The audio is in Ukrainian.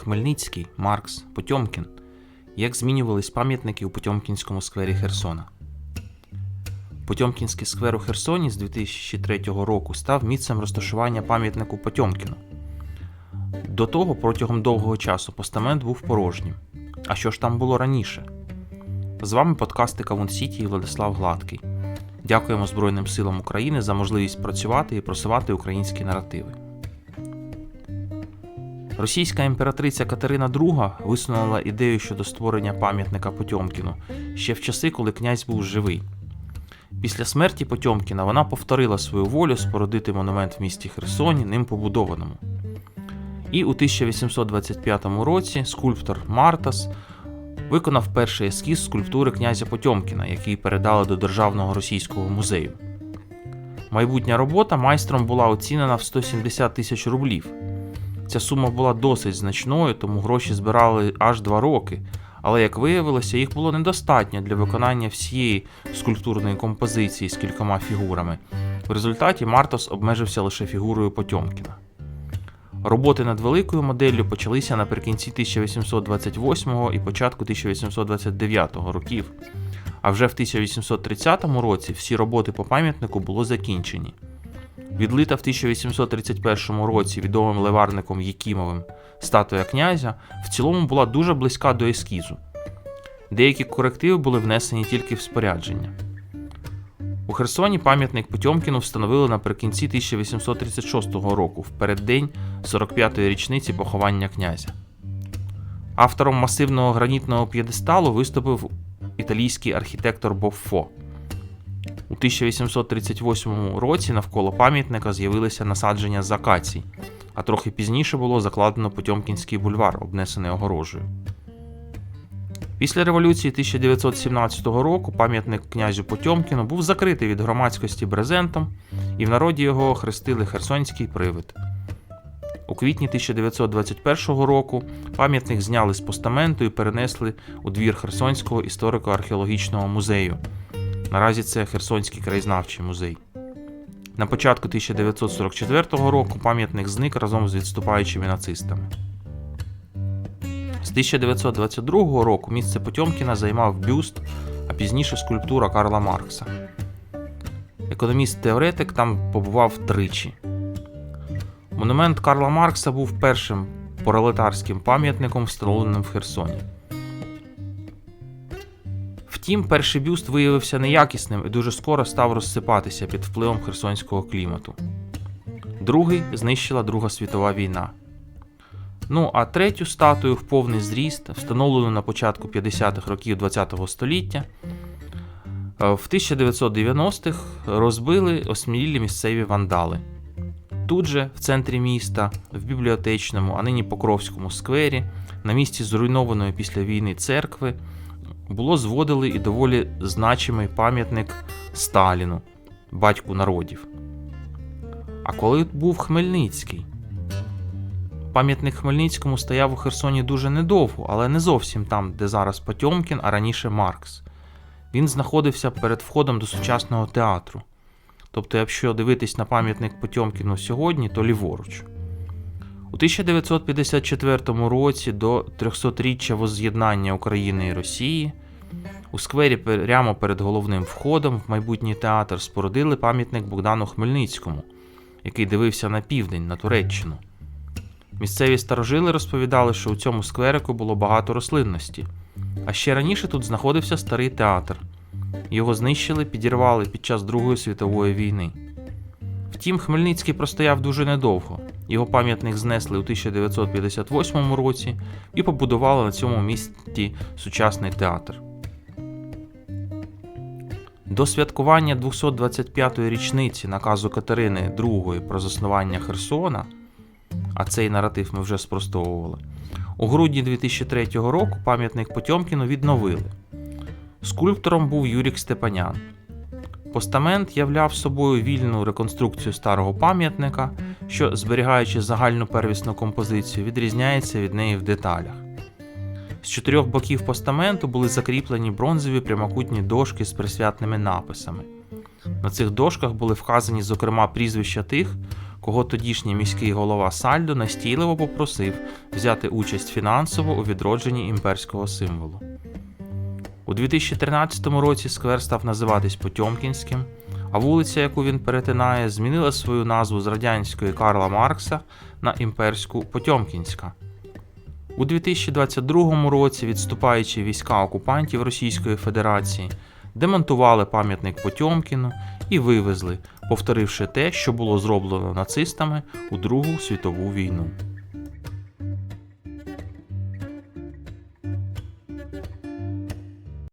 Хмельницький, Маркс, Потьомкін. Як змінювались пам'ятники у Потьомкінському сквері Херсона. Потьомкінський сквер у Херсоні з 2003 року став місцем розташування пам'ятнику Потьомкіну. До того протягом довгого часу постамент був порожнім. А що ж там було раніше? З вами подкасти Кавун Сіті і Владислав Гладкий. Дякуємо Збройним силам України за можливість працювати і просувати українські наративи. Російська імператриця Катерина II висунула ідею щодо створення пам'ятника Потьомкіну ще в часи, коли князь був живий. Після смерті Потьомкіна вона повторила свою волю спорудити монумент в місті Херсоні, ним побудованому. І у 1825 році скульптор Мартас виконав перший ескіз скульптури князя Потьомкіна, який передали до Державного російського музею. Майбутня робота майстром була оцінена в 170 тисяч рублів. Ця сума була досить значною, тому гроші збирали аж два роки. Але як виявилося, їх було недостатньо для виконання всієї скульптурної композиції з кількома фігурами. В результаті Мартос обмежився лише фігурою Потьомкіна. Роботи над великою моделлю почалися наприкінці 1828 і початку 1829 років. А вже в 1830 році всі роботи по пам'ятнику було закінчені. Відлита в 1831 році відомим леварником Якімовим статуя князя в цілому була дуже близька до ескізу. Деякі корективи були внесені тільки в спорядження. У Херсоні пам'ятник Потьомкіну встановили наприкінці 1836 року, в переддень 45-ї річниці поховання князя. Автором масивного гранітного п'єдесталу виступив італійський архітектор Боффо. У 1838 році навколо пам'ятника з'явилися насадження з акацій, а трохи пізніше було закладено Потьомкінський бульвар, обнесений огорожею. Після революції 1917 року пам'ятник князю Потьомкіну був закритий від громадськості брезентом, і в народі його хрестили Херсонський привид. У квітні 1921 року пам'ятник зняли з постаменту і перенесли у двір Херсонського історико-археологічного музею. Наразі це Херсонський краєзнавчий музей. На початку 1944 року пам'ятник зник разом з відступаючими нацистами. З 1922 року місце Потьомкіна займав бюст, а пізніше скульптура Карла Маркса. Економіст-теоретик там побував тричі. Монумент Карла Маркса був першим пролетарським пам'ятником, встановленим в Херсоні. Втім, перший бюст виявився неякісним і дуже скоро став розсипатися під впливом херсонського клімату. Другий знищила Друга світова війна. Ну а третю статую в повний зріст, встановлену на початку 50-х років ХХ століття, е, в 1990-х розбили осмілілі місцеві вандали. Тут же, в центрі міста, в бібліотечному, а нині Покровському сквері, на місці зруйнованої після війни церкви, було зводили і доволі значимий пам'ятник Сталіну, батьку народів. А коли був Хмельницький? Пам'ятник Хмельницькому стояв у Херсоні дуже недовго, але не зовсім там, де зараз Потьомкін, а раніше Маркс. Він знаходився перед входом до сучасного театру. Тобто, якщо дивитись на пам'ятник Потьомкіну сьогодні, то ліворуч. У 1954 році до 300-річчя возз'єднання України і Росії у сквері прямо перед головним входом в майбутній театр спорудили пам'ятник Богдану Хмельницькому, який дивився на південь, на Туреччину. Місцеві старожили розповідали, що у цьому скверику було багато рослинності, а ще раніше тут знаходився старий театр. Його знищили, підірвали під час Другої світової війни. Втім, Хмельницький простояв дуже недовго. Його пам'ятник знесли у 1958 році і побудували на цьому місці сучасний театр. До святкування 225-ї річниці наказу Катерини II про заснування Херсона, а цей наратив ми вже спростовували, у грудні 2003 року пам'ятник Потьомкіну відновили. Скульптором був Юрік Степанян. Постамент являв собою вільну реконструкцію старого пам'ятника, що, зберігаючи загальну первісну композицію, відрізняється від неї в деталях. З чотирьох боків постаменту були закріплені бронзові прямокутні дошки з присвятними написами. На цих дошках були вказані, зокрема, прізвища тих, кого тодішній міський голова Сальдо настійливо попросив взяти участь фінансово у відродженні імперського символу. У 2013 році сквер став називатись Потьомкінським, а вулиця, яку він перетинає, змінила свою назву з радянської Карла Маркса на імперську Потьомкінська. У 2022 році відступаючі війська окупантів Російської Федерації демонтували пам'ятник Потьомкіну і вивезли, повторивши те, що було зроблено нацистами у Другу світову війну.